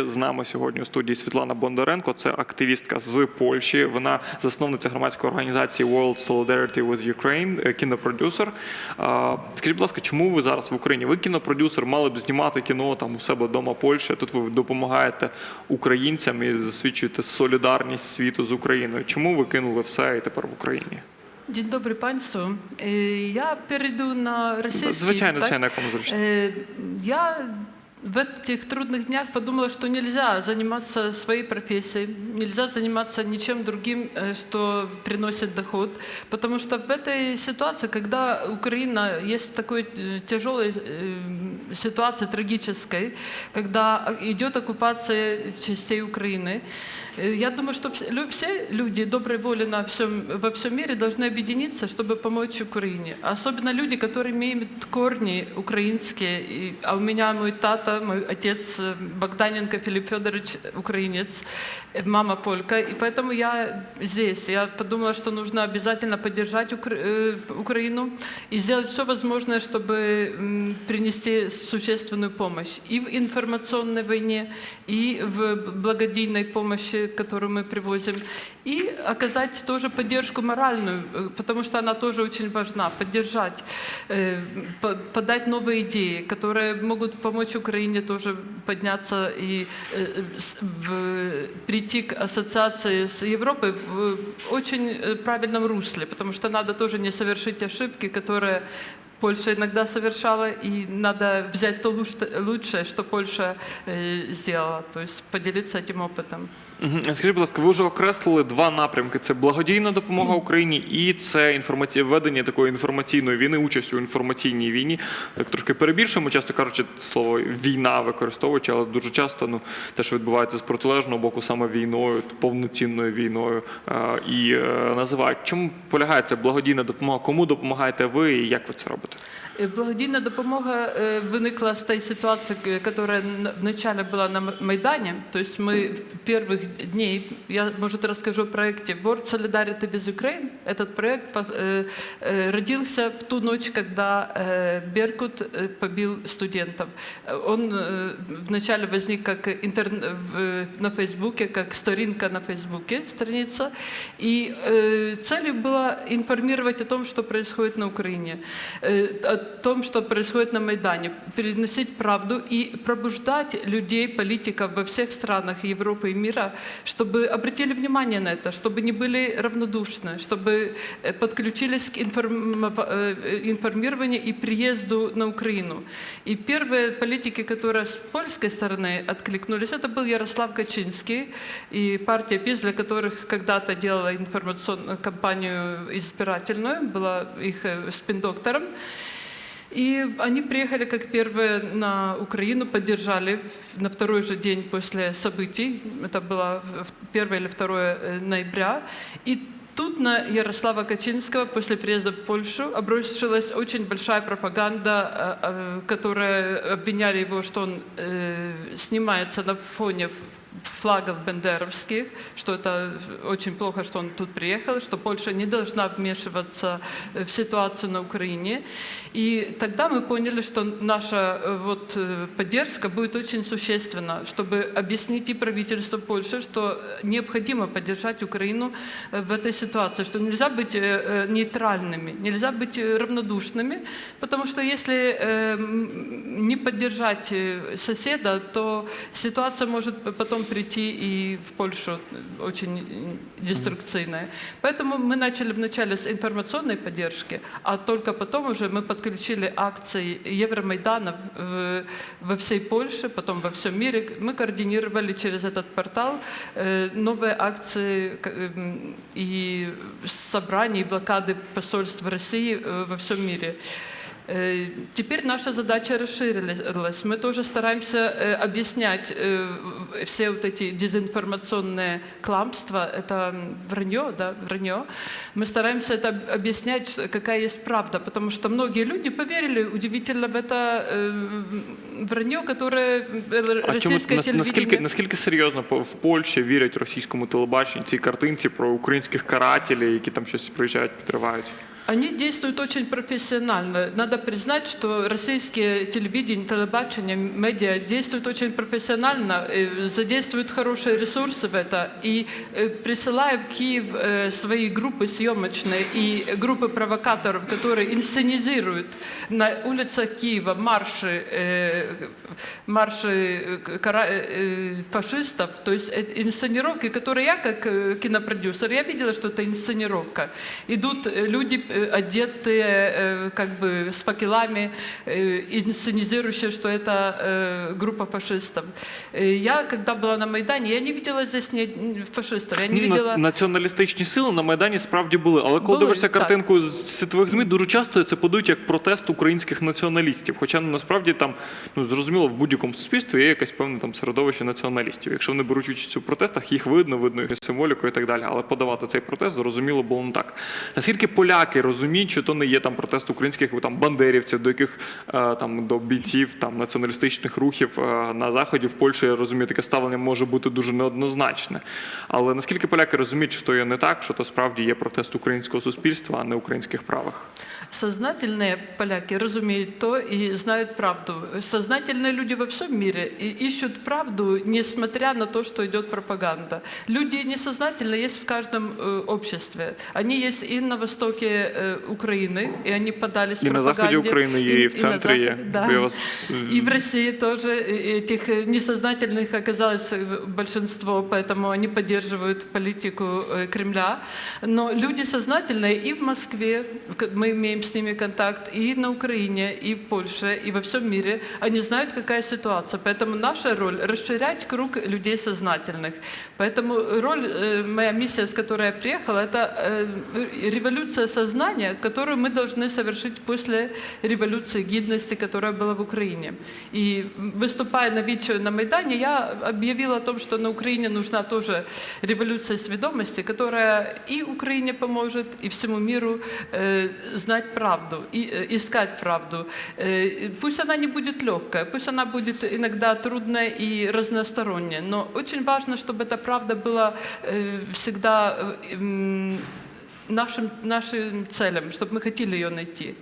гості. З нами сьогодні у студії Світлана Бондаренко. Це активістка з Польщі. Вона засновниця громадської організації World Solidarity with Ukraine, е, кінопродюсер. Скажіть, будь ласка, чому ви зараз в Україні? Ви кінопродюсер, мали б знімати кіно там у себе вдома Польща. Тут ви допомагаєте українцям і засвідчуєте солідарність світу з Україною. Чому ви кинули все і тепер в Україні? Dzień dobry Państwu. E, Ja перейду на российский. Звичайно, звичайно, як вам зручно. Э, Я в этих трудных днях подумала, что нельзя заниматься своей профессией, нельзя заниматься ничем другим, э, что приносит доход, потому что в этой ситуации, когда Украина есть в такой э, тяжелой э, ситуации трагической, когда идет оккупация частей Украины, э, я думаю, что вс- лю- все люди доброй воли на всем, во всем мире должны объединиться, чтобы помочь Украине. Особенно люди, которые имеют корни украинские. И- а у меня мой тата, мой отец э, Богданенко Филипп Федорович, украинец, э, мама полька. И поэтому я здесь. Я подумала, что нужно обязательно поддержать э, Украину и сделать все возможное, чтобы принести существенную помощь и в информационной войне, и в благодійной помощи, которую мы привозим, и оказать тоже поддержку моральную, потому что она тоже очень важна, поддержать, по- подать новые идеи, которые могут помочь Украине тоже подняться и э, с- в- прийти к ассоциации с Европой в очень э, правильном русле, потому что надо тоже не совершить ошибки, которые Польша иногда совершала, и надо взять то луч- лучшее, что Польша э, сделала, то есть поделиться этим опытом. Скажіть, будь ласка, ви вже окреслили два напрямки: це благодійна допомога Україні і це інформаці... ведення такої інформаційної війни, участь у інформаційній війні. Так трошки перебільшуємо, часто кажучи, слово війна використовуючи, але дуже часто ну, те, що відбувається з протилежного боку, саме війною, повноцінною війною, е, і е, називають. Чому полягає ця благодійна допомога? Кому допомагаєте ви і як ви це робите? Э, Благодійна допомога э, виникла з тієї ситуації, яка вначале була на М- Майдані. Тобто ми в первых дней, я, может, расскажу о проекте World Solidarity with Ukraine. Этот проект по- э, э, родился в ту ночь, когда э, Беркут э, побил студентов. Э, Он э, вначале возник как интерн- в- на Фейсбуке, как сторінка на Фейсбуке, страница. И э, целью было информировать о том, что происходит на Украине, э, о том, что происходит на Майдане, переносить правду и пробуждать людей, политиков во всех странах Европы и мира, чтобы обратили внимание на это, чтобы не были равнодушны, чтобы э, подключились к информ- э, информированию и приезду на Украину. И первые политики, которые с польской стороны откликнулись, это был Ярослав Качинский и партия ПИС, для которых когда-то делала информационную кампанию избирательную, была их э, спин-доктором. И они приехали как первые на Украину, поддержали на второй же день после событий, это было в- 1 или 2 э, ноября. И тут на Ярослава Качинского после приезда в Польшу обрушилась очень большая пропаганда, э, э, которая обвиняли его, что он э, снимается на фоне флагов бендеровских, что это очень плохо, что он тут приехал, что Польша не должна вмешиваться в ситуацию на Украине. И тогда мы поняли, что наша э, вот э, поддержка будет очень существенна, чтобы объяснить и правительству Польши, что необходимо поддержать Украину э, в этой ситуации, что нельзя быть э, э, нейтральными, нельзя быть э, равнодушными, потому что если э, м, не поддержать э, соседа, то ситуация может потом прийти и в Польшу э, очень э, деструкцийная. Поэтому мы начали вначале с информационной поддержки, а только потом уже мы подключили акции Евромайдана в- во всей Польше, потом во всем мире. Мы координировали через этот портал э, новые акции к- эм, и собрания, и блокады посольств России э, во всем мире. Э, Теперь наша задача расширилась. Мы тоже стараемся э, объяснять э, все вот эти дезинформационные кламства, это м, вранье, да, вранье. Мы стараемся это об- объяснять, что- какая есть правда, потому что многие люди поверили удивительно в это э, вранье, которое э, А чому российское нас- телевидение... наскільки наскільки серйозно по- в Польщі вірять російському телебаченню цій картинці про українських карателів, які там щось приїжджають, підривають? Они действуют очень профессионально. Надо признать, что российские телевидение, телебачение, медиа действуют очень профессионально, э, задействуют хорошие ресурсы в это. И э, присылая в Киев э, свои группы съемочные и группы провокаторов, которые инсценизируют на улицах Киева марши, марши фашистов, то есть инсценировки, которые я как кинопродюсер, я видела, что это инсценировка. Идут люди, э, одетые э, как бы с факелами, э, инсценизирующие, что это э, группа фашистов. Э, Я, когда была на Майдане, я не видела здесь ни фашистов, я не Ну, на- видела... Націоналістичні сили на Майдані справді були. Але коли Були, дивишся так. картинку з світових ЗМІ, дуже часто це подають як протест українських націоналістів. Хоча ну, насправді там ну зрозуміло, в будь-якому суспільстві є якесь певне там середовище націоналістів. Якщо вони беруть участь у протестах, їх видно, видно їх символіку і так далі. Але подавати цей протест зрозуміло було не так. Наскільки поляки розуміють, що то не є там протест українських там бандерівців, до яких е, там до бійців там націоналістичних рухів е, на заході в Польщі я розумію, таке ставлення може бути дуже неоднозначне. Але наскільки поляки розуміють, що то є не так, що то справді є протест українського суспільства, а не українських правих? Сознательные поляки разумеют то и знают правду. Сознательные люди во всем мире и ищут правду, несмотря на то, что идет пропаганда. Люди несознательные есть в каждом э, обществе. Они есть и на востоке э, Украины, и они подались І на пропаганде. заході України є, і в на центрі є. Заходе, да. Бо я вас, е, И в России тоже э, этих э, несознательных оказалось э, большинство, поэтому они поддерживают политику э, Кремля. Но люди сознательные и в Москве, к- мы имеем с ними контакт, и на Украине, и в Польше, и во всем мире. Они знают, какая ситуация. Поэтому наша роль – расширять круг людей сознательных. Поэтому роль, э, моя миссия, с которой я приехала, это э, революция сознания, которую мы должны совершить после революции гидности, которая была в Украине. И выступая на ВИЧ на Майдане, я объявила о том, что на Украине нужна тоже революция сведомости, которая и Украине поможет, и всему миру э, знать правду, и э, искать правду. Э, пусть она не будет легкая, пусть она будет иногда трудная и разносторонняя, но очень важно, чтобы эта правда была э, всегда э, м, нашим, нашим целям, чтобы мы хотели ее найти.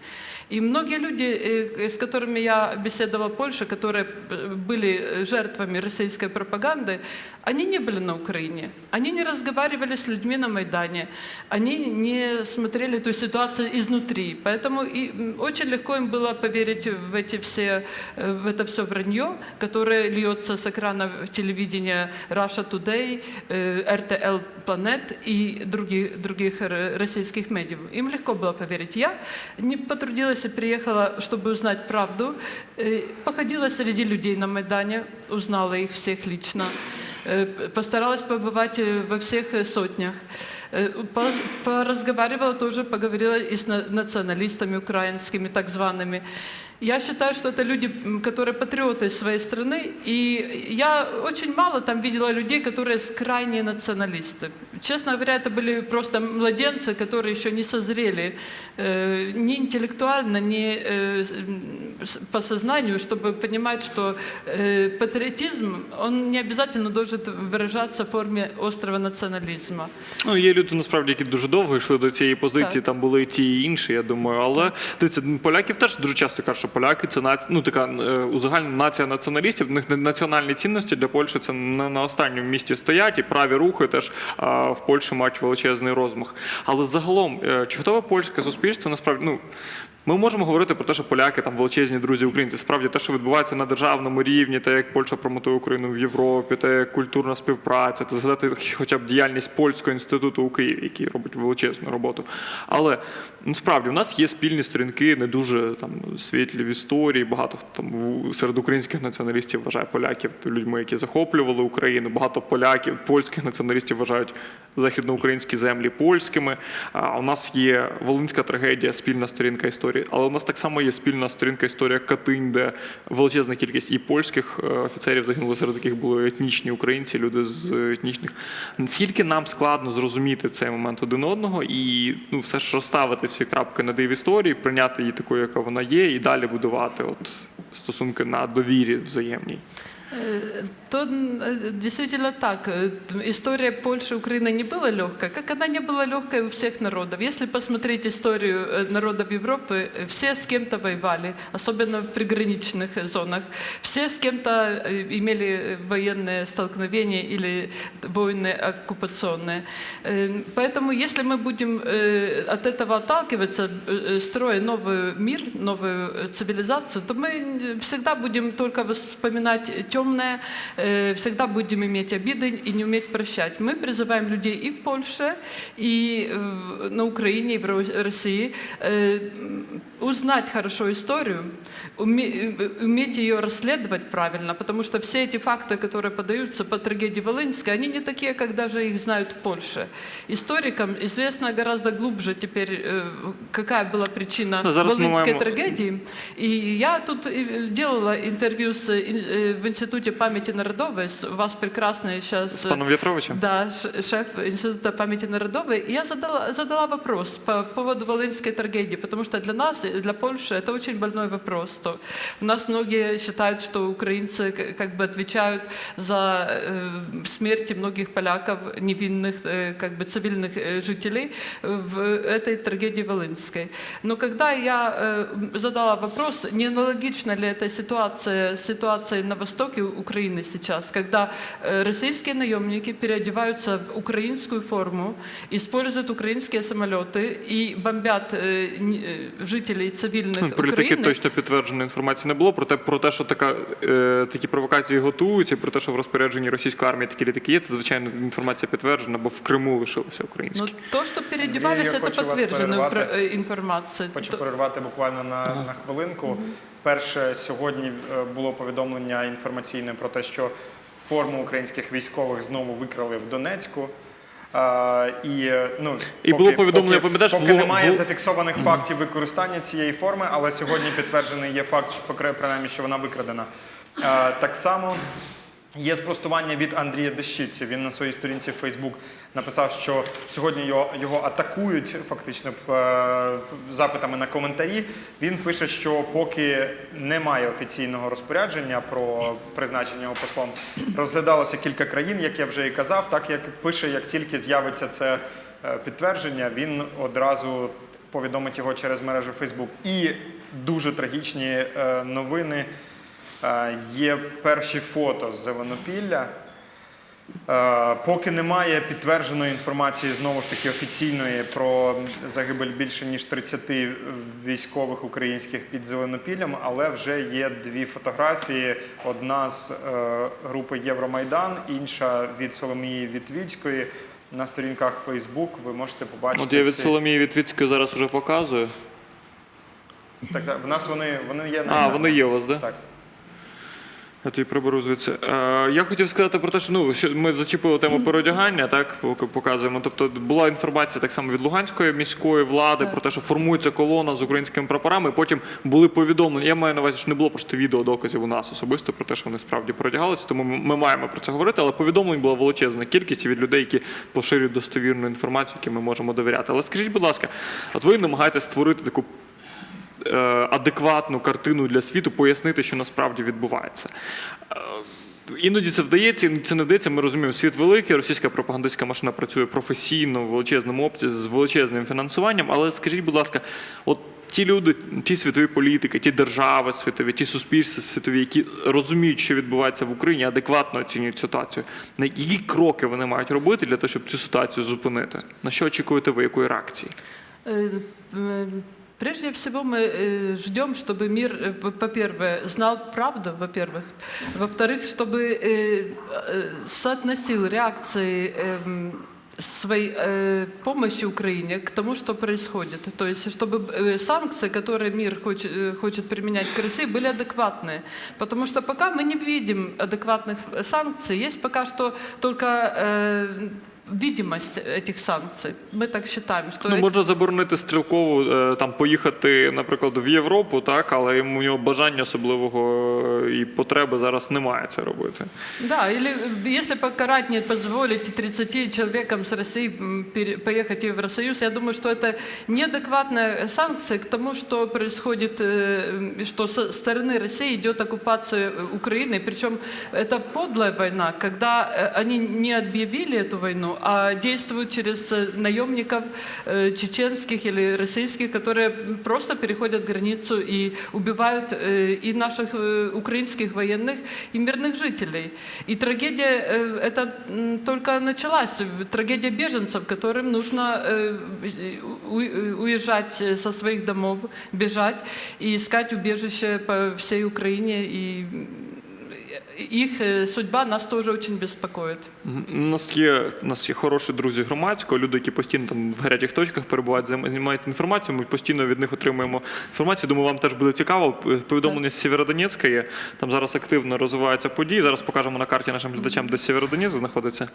И многие люди, э, с которыми я беседовала в Польше, которые э, были жертвами российской пропаганды, они не были на Украине, они не разговаривали с людьми на Майдане, они не смотрели эту ситуацию изнутри. Поэтому и м, очень легко им было поверить в эти все, э, в это все вранье, которое льется с экрана телевидения Russia Today, э, RTL Planet и других, других р- российских медиа. Им легко было поверить. Я не потрудилась и приехала, чтобы узнать правду. Э, Походила среди людей на Майдане, узнала их всех лично. Э, Постаралась побывать э, во всех э, сотнях. Э, по- Поразговаривала тоже, поговорила и с на- националистами украинскими, так зваными. Я считаю, что это люди, м, которые патриоты своей страны, и я очень мало там видела людей, которые с- крайние националисты. Честно говоря, это были просто младенцы, которые еще не созрели э, ни интеллектуально, ни э, с- м, с- по сознанию, чтобы понимать, что э, патриотизм, он не обязательно должен выражаться в форме острого национализма. Ну, є люди насправді, які дуже довго йшли до цієї позиції, Так. там були і ті, і інші, я думаю. Але дивіться, поляків теж дуже часто кажуть, що поляки це наці... ну, така узагальна нація націоналістів. В них національні цінності для Польщі це не на останньому місці стоять, і праві рухи теж в Польщі мають величезний розмах. Але загалом, е, чи готове польське суспільство насправді ну. Ми можемо говорити про те, що поляки там величезні друзі українці. Справді те, що відбувається на державному рівні, те, як Польща промотує Україну в Європі, те, як культурна співпраця, та згадати хоча б діяльність польського інституту у Києві, який робить величезну роботу. Але ну, справді у нас є спільні сторінки, не дуже там світлі в історії. Багато там серед українських націоналістів вважає поляків людьми, які захоплювали Україну. Багато поляків, польських націоналістів вважають західноукраїнські землі польськими. А у нас є волинська трагедія, спільна сторінка історії. Але у нас так само є спільна сторінка історія Катинь, де величезна кількість і польських е, офіцерів загинули, серед яких були етнічні українці, люди з етнічних. Наскільки нам складно зрозуміти цей момент один одного і ну, все ж розставити всі крапки на в історії, прийняти її такою, яка вона є, і далі будувати от стосунки на довірі взаємній. Э, То э, действительно так. Э, т- История Польши и Украины не была легкой, как она не была легкой у всех народов. Если посмотреть историю э, народов Европы, э, все с кем-то воевали, особенно в приграничных э, зонах. Все с кем-то э, имели э, военные столкновения или войны оккупационные. Э, Поэтому если мы будем э, от этого отталкиваться, э, э, строя новый мир, новую э, цивилизацию, то мы э, всегда будем только вспоминать темное, э, всегда будем иметь обиды и не уметь прощать. Мы призываем людей и в Польше, и э, на Украине, и в Ро- России э, узнать хорошо историю, уме- уметь ее расследовать правильно, потому что все эти факты, которые подаются по трагедии Волынской, они не такие, как даже их знают в Польше. Историкам известно гораздо глубже теперь, какая была причина Ну, Волынской маємо- трагедии. И я тут делала интервью с, в Институте памяти народовой, с- вас прекрасный сейчас... З паном В'ятровичем? Да, шеф Института памяти народовой. И я задала, задала вопрос по поводу Волынской трагедии, потому что для нас, для Польши, это очень больной вопрос. То у нас многие считают, что украинцы как бы отвечают за э, смерти многих поляков, невинных, э, как бы цивильных э, жителей в этой трагедии Волынской. Но когда я э, задала вопрос, не аналогична ли эта ситуация с ситуацией на востоке Украины сейчас, когда э, российские наемники переодеваются в украинскую форму, используют украинские самолеты и бомбят э, н- э, жителей цивильных Ну, Політики Украины. точно підтвердженої інформації не було. Проте про те, що така е, такі провокації готуються, про те, що в розпорядженні російської армії такі літаки є, це звичайно інформація підтверджена, бо в Криму лишилися Но українські. то, что переодевались, Андрей, я это хочу вас подтвержденная прервати. про- э, информация. Хочу То- перервати буквально на, на хвилинку. Перше, сьогодні е, було повідомлення інформаційне про те, що форму українських військових знову викрали в Донецьку. А, і, е, ну, І було повідомлення, пам'ятаєш, поки було, немає було... зафіксованих фактів використання цієї форми, але сьогодні підтверджений є факт, що принаймні, що вона викрадена. А, так само Є спростування від Андрія Дещиці. Він на своїй сторінці в Facebook написав, що сьогодні його, його атакують фактично е, запитами на коментарі. Він пише, що поки немає офіційного розпорядження про призначення його послом, розглядалося кілька країн, як я вже і казав. Так як пише, як тільки з'явиться це е, підтвердження, він одразу повідомить його через мережу Facebook. І дуже трагічні е, новини. Є перші фото з Зеленопілля. Поки немає підтвердженої інформації, знову ж таки офіційної про загибель більше ніж 30 військових українських під Зеленопіллям, але вже є дві фотографії: одна з е, групи Євромайдан, інша від Соломії Вітвіцької. На сторінках Facebook ви можете побачити. От я від Соломії Вітвіцької зараз уже показую. Так, так, в нас вони, вони є на А, вони є у вас, да? Так. Я тобі приберу звідси. Е, я хотів сказати про те, що ну що ми зачепили тему переодягання, так показуємо. Тобто була інформація так само від Луганської міської влади про те, що формується колона з українськими прапорами. Потім були повідомлення. Я маю на увазі, що не було просто відеодоказів у нас особисто про те, що вони справді переодягалися. Тому ми маємо про це говорити. Але повідомлень була величезна кількість від людей, які поширюють достовірну інформацію, які ми можемо довіряти. Але скажіть, будь ласка, от ви намагаєтесь створити таку адекватну картину для світу, пояснити, що насправді відбувається. Е, Іноді це вдається, іноді це не вдається. Ми розуміємо, світ великий, російська пропагандистська машина працює професійно, в величезному обсязі, з величезним фінансуванням. Але скажіть, будь ласка, от ті люди, ті світові політики, ті держави світові, ті суспільства світові, які розуміють, що відбувається в Україні, адекватно оцінюють ситуацію. На які кроки вони мають робити для того, щоб цю ситуацію зупинити? На що очікуєте ви, якої реакції? Э, э, Прежде всего мы э, ждем, чтобы мир, э, по- по-первых, знал правду, во-первых. Во-вторых, чтобы э, э, соотносил реакции эм, своей э, помощи Украине к тому, что происходит. То есть, чтобы э, санкции, которые мир хочет, э, хочет применять к России, были адекватные. Потому что пока мы не видим адекватных э, санкций, есть пока что только э, видимость этих санкций. Мы так считаем, что Ну, эти- можна заборонити стрілково е, там поїхати, наприклад, в Європу, так, але йому у нього бажання особливого е, і потреби зараз немає це робити. Да, или э, если покарать не позволить 30 человекам с России м, пере- поехать в Евросоюз, я думаю, что это неадекватная санкция к тому, что происходит, э, что со стороны России идет оккупация э, Украины. Причем это подлая война, когда э, они не объявили эту войну, а действуют через э, наемников э, чеченских или российских, которые просто переходят границу и убивают э, и наших э, украинских военных, и мирных жителей. И трагедия э, это м, только началась. Трагедия беженцев, которым нужно э, у- у- уезжать э, со своих домов, бежать и искать убежище по всей Украине. И их э, судьба нас тоже очень беспокоит. У нас є, у нас є хороші друзі громадського, люди, які постійно там в гарячих точках перебувають, займають інформацією. Ми постійно від них отримуємо інформацію. Думаю, вам теж буде цікаво. Повідомлення з Сєвєродонецька є. Там зараз активно розвиваються події. Зараз покажемо на карті нашим глядачам, де Сєвєродонецьк знаходиться.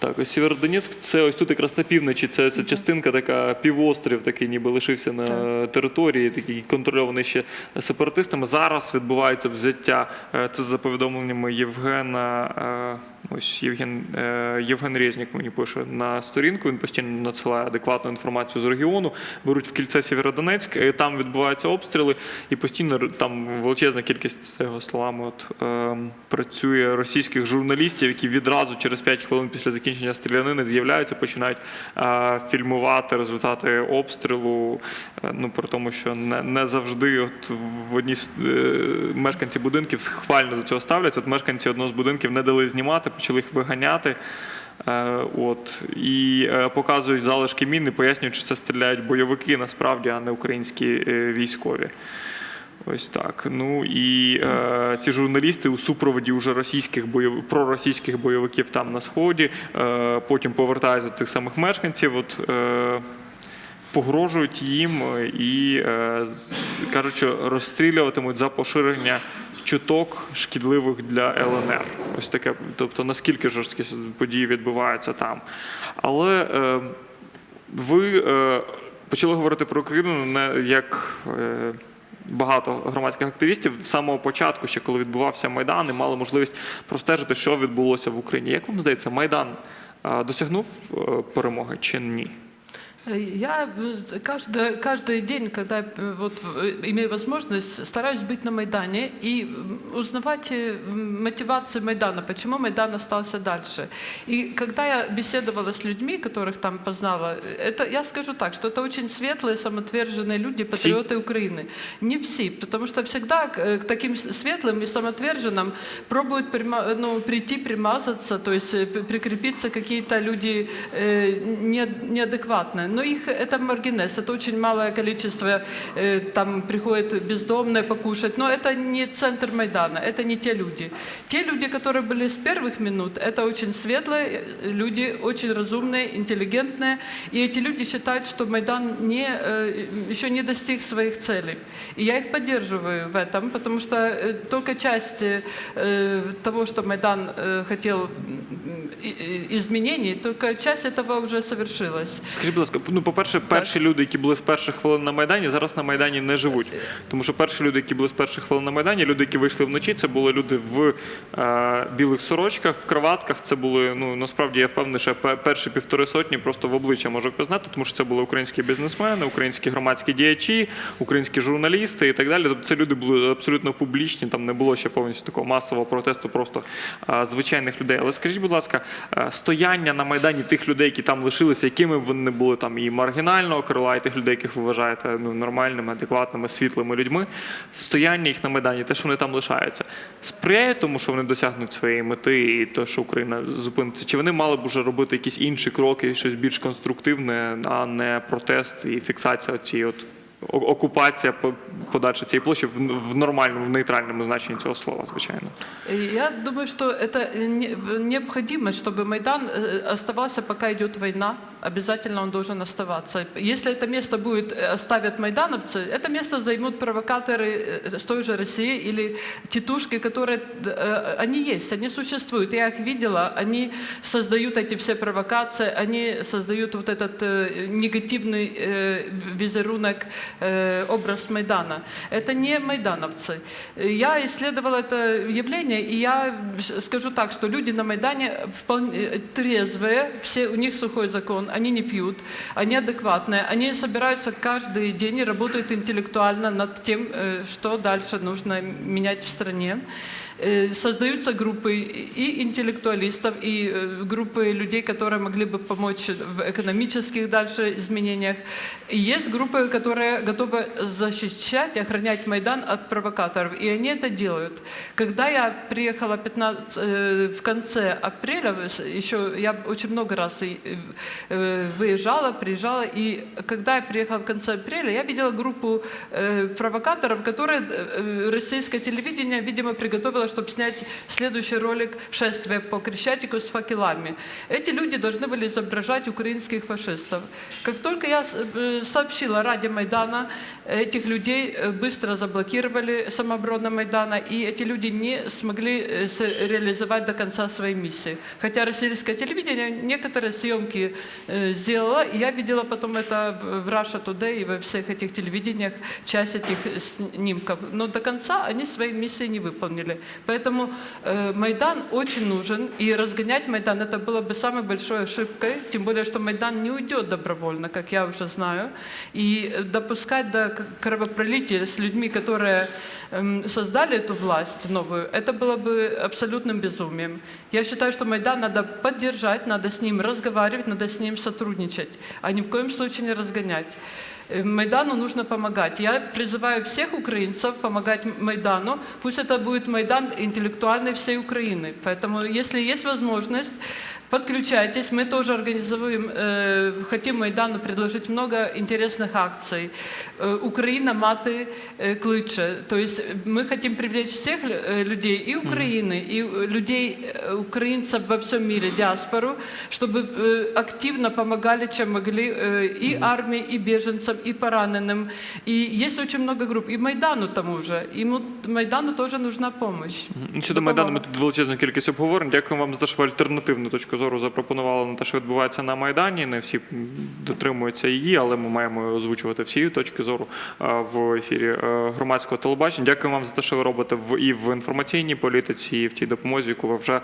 Так, ось Сєвєродонецьк, це ось тут якраз на півночі. Це, це частинка така півострів, такий ніби лишився на території, такий контрольований ще сепаратистами. Зараз відбувається взяття. е, Це за повідомленнями Євгена. е, Ось Євген, е, Євген Резнік мені пише на сторінку. Він постійно надсилає адекватну інформацію з регіону. Беруть в кільце Сєвєродонецьк, там відбуваються обстріли, і постійно там величезна кількість за його словами. От е, працює російських журналістів, які відразу через 5 хвилин після закінчення стрілянини з'являються, починають фільмувати результати обстрілу. Е, ну при тому, що не, не завжди от в одній е, мешканці будинків схвально до цього ставляться. От мешканці одного з будинків не дали знімати, почали їх виганяти. Е, От і показують залишки мін, і пояснюють, що це стріляють бойовики насправді, а не українські військові. Ось так. Ну і е, ці журналісти у супроводі уже російських бойов... проросійських бойовиків там на сході, е, потім повертаються до тих самих мешканців. От, е, погрожують їм е, і е, кажуть, що розстрілюватимуть за поширення чуток шкідливих для ЛНР. Ось таке, тобто наскільки жорсткі події відбуваються там. Але е, ви е, почали говорити про Україну не як. Е, Багато громадських активістів з самого початку, ще коли відбувався Майдан, і мали можливість простежити, що відбулося в Україні. Як вам здається, Майдан е, досягнув е, перемоги чи ні? Я э, каждый, каждый день, когда э, вот, э, имею возможность, стараюсь быть на Майдане и м, узнавать э, м, мотивации Майдана, почему Майдан остался дальше. И когда я беседовала с людьми, которых там познала, это, я скажу так, что это очень светлые, самоотверженные люди, патриоты Украины. Не все, потому что всегда к, э, к таким с- светлым и самоотверженным пробуют прима- ну, прийти, примазаться, то есть э, п- прикрепиться какие-то люди э, не, неадекватные. Но их это маргинес, это очень малое количество, э, там приходят бездомные покушать, но это не центр Майдана, это не те люди. Те люди, которые были с первых минут, это очень светлые э, люди, очень разумные, интеллигентные, и эти люди считают, что Майдан не, э, еще не достиг своих целей. И я их поддерживаю в этом, потому что только часть того, что Майдан хотел изменений, только часть этого уже совершилась. Скажіть, будь ну, по-перше, перші люди, які були з перших хвилин на Майдані, зараз на Майдані не живуть. Тому що перші люди, які були з перших хвилин на Майдані, люди, які вийшли вночі, це були люди в е, білих сорочках, в кроватках. Це були, ну насправді я впевнений, що перші півтори сотні просто в обличчя можу пізнати, тому що це були українські бізнесмени, українські громадські діячі, українські журналісти і так далі. Тобто це люди були абсолютно публічні, там не було ще повністю такого масового протесту, просто е, звичайних людей. Але скажіть, будь ласка, е, стояння на Майдані тих людей, які там лишилися, якими вони були там і маргінального крила, і тих людей, яких ви вважаєте ну, нормальними, адекватними, світлими людьми, стояння їх на Майдані, те, що вони там лишаються, сприяє тому, що вони досягнуть своєї мети і те, що Україна зупиниться? Чи вони мали б уже робити якісь інші кроки, щось більш конструктивне, а не протест і фіксація цієї от окупація по- подальша цієї площі в, в нормальному, в нейтральному значенні цього слова, звичайно. И Я думаю, что это не- в- необходимо, чтобы Майдан э, оставался, пока идет война. обязательно он должен оставаться. Если это место будет, э, оставят майдановцы, это место займут провокаторы э, с той же России или тетушки, которые, э, они есть, они существуют. Я их видела, они создают эти все провокации, они создают вот этот э, негативный э, визерунок, э, образ Майдана. Это не майдановцы. Я исследовала это явление, и я скажу так, что люди на Майдане вполне э, трезвые, все, у них сухой закон, они не пьют, они адекватные, они собираются каждый день и работают интеллектуально над тем, э, что дальше нужно менять в стране. Э, Создаются группы и интеллектуалистов, и э, группы людей, которые могли бы помочь в экономических дальше изменениях. И есть группы, которые готовы защищать, охранять Майдан от провокаторов, и они это делают. Когда я приехала 15, э, в конце апреля, еще я очень много раз выезжала, приезжала, и когда я приехала в конце апреля, я видела группу провокаторов, которые российское телевидение, видимо, приготовило, чтобы снять следующий ролик «Шествие по Крещатику» с факелами. Эти люди должны были изображать украинских фашистов. Как только я с- э, сообщила Раде Майдана, этих людей э, быстро заблокировали самооборона Майдана, и эти люди не смогли э, с- реализовать до конца своей миссии. Хотя российское телевидение некоторые съемки э, сделало, и я видела потом это в в Russia Today и во всех этих телевидениях, часть этих снимков. Но до конца они свои миссии не выполнили. Поэтому э, Майдан очень нужен, и разгонять Майдан это было бы самой большой ошибкой, тем более, что Майдан не уйдет добровольно, как я уже знаю. И э, допускать до к- кровопролития с людьми, которые эм, создали эту власть новую, это было бы абсолютным безумием. Я считаю, что Майдан надо поддержать, надо с ним разговаривать, надо с ним сотрудничать, а ни в коем случае не разгонять. Э, Майдану нужно помогать. Я призываю всех украинцев помогать Майдану. Пусть это будет Майдан интеллектуальный всей Украины. Поэтому, если есть возможность, подключайтесь. Мы тоже организуем, э, хотим Майдану предложить много интересных акций. Э, Украина маты э, кличе. То есть мы хотим привлечь всех э, людей и Украины, и э, людей, э, украинцев во всем мире, диаспору, чтобы э, активно помогали, чем могли э, и армии, и беженцам, и пораненным. И есть очень много групп. И Майдану тому же. Ему Майдану тоже нужна помощь. Ну, Щодо Майдану, ми тут величезну кількість обговорень. Дякую вам за те, що ви альтернативну точку зору запропонували на те, що відбувається на Майдані. Не всі дотримуються її, але ми маємо озвучувати всі точки зору е, в ефірі е, громадського телебачення. Дякую вам за те, що ви робите в і в інформаційній політиці, і в тій допомозі, яку ви вже е,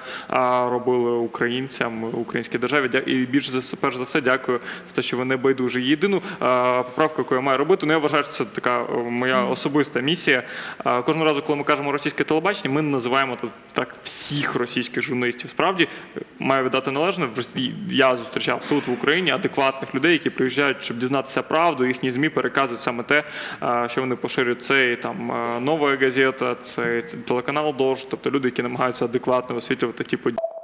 робили українцям, українській державі. І більше за перш за все, дякую за те, що ви не байдужі. Єдину поправку, яку я маю робити, ну я вважаю, що це така моя особиста місія. Кожного разу, коли ми кажемо російське телебачення, ми називаємо так всіх російських журналістів. Справді маю віддати належне. В Я зустрічав тут в Україні адекватних людей, які приїжджають, щоб дізнатися правду. Їхні змі переказують саме те, що вони поширюють. Це і там нова газета, це телеканал Дож, тобто люди, які намагаються адекватно освітлювати ті події.